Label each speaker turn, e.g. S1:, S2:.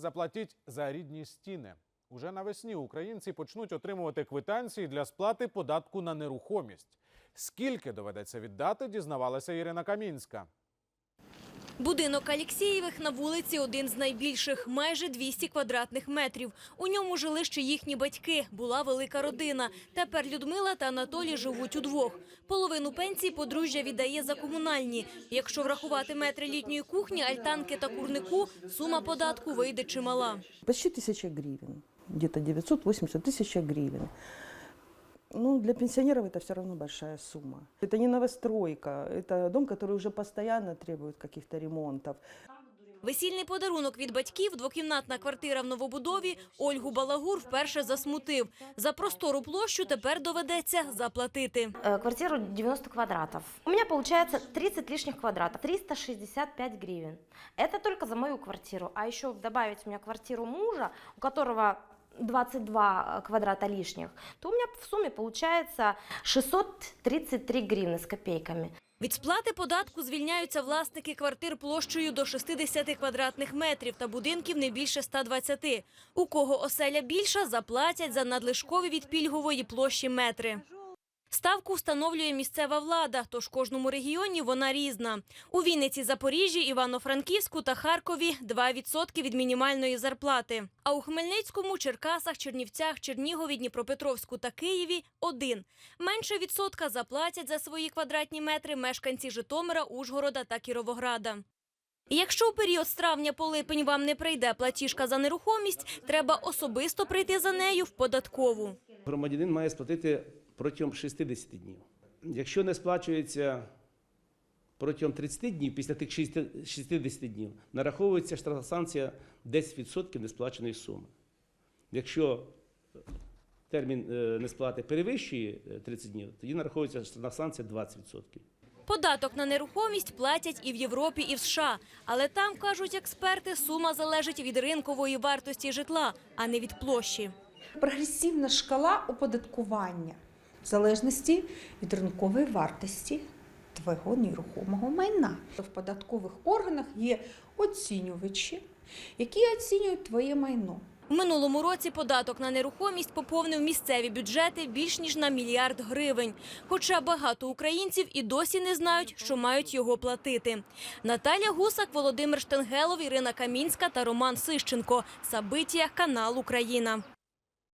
S1: Заплатіть за рідні стіни. Уже навесні українці почнуть отримувати квитанції для сплати податку на нерухомість. Скільки доведеться віддати, дізнавалася Ірина Камінська.
S2: Будинок Алєксєєвих на вулиці один з найбільших, майже 200 квадратних метрів. У ньому жили ще їхні батьки. Була велика родина. Тепер Людмила та Анатолій живуть удвох. Половину пенсії подружжя віддає за комунальні. Якщо врахувати метри літньої кухні, альтанки та курнику, сума податку вийде чимала.
S3: Почти тысяча гривен, где-то 980 тысяч гривен. Ну, для пенсионеров это все равно большая сумма. Это не новостройка, это дом, который уже постоянно требует каких-то ремонтов.
S2: Весільний подарунок від батьків, двокімнатна квартира в новобудові, Ольгу Балагур вперше засмутив. За простору площу тепер доведеться заплатити.
S4: Э, квартиру 90 квадратов. У меня получается 30 лишних квадратов, 365 гривен. Это только за мою квартиру. А еще добавить у меня квартиру мужа, у которого 22 квадрата лишних, то у меня в сумме получается 633 гривны с копейками.
S2: Від сплати податку звільняються власники квартир площею до 60 квадратних метрів та будинків не більше 120. У кого оселя більша, заплатять за надлишкові від пільгової площі метри. Ставку встановлює місцева влада, тож кожному регіоні вона різна. У Вінниці, Запоріжжі, Івано-Франківську та Харкові 2% від мінімальної зарплати. А у Хмельницькому, Черкасах, Чернівцях, Чернігові, Дніпропетровську та Києві – один. Менше відсотка заплатять за свої квадратні метри мешканці Житомира, Ужгорода та Кіровограда. Якщо у період з травня по липень вам не прийде платіжка за нерухомість, треба особисто прийти за нею в податкову.
S5: громадянин має сплатити протягом 60 днів. Якщо не сплачується протягом 30 днів, після тих 60 60 днів, нараховується штрафна санкція 10% несплаченої суми. Якщо термін е, несплати перевищує е, 30 днів, тоді нараховується штрафна санкція 20%.
S2: Податок на нерухомість платять і в Європі, і в США. Але там, кажуть експерти, сума залежить від ринкової вартості житла, а не від площі.
S6: прогресивна шкала оподаткування залежності від ринкової вартості твого нерухомого майна. В податкових органах є оцінювачі, які оцінюють твоє майно.
S2: В минулому році податок на нерухомість поповнив місцеві бюджети більш ніж на мільярд гривень. Хоча багато українців і досі не знають, що мають його платити. Наталя Гусак, Володимир Штенгелов, Ірина Камінська та Роман Сищенко. Сабитія, канал Україна.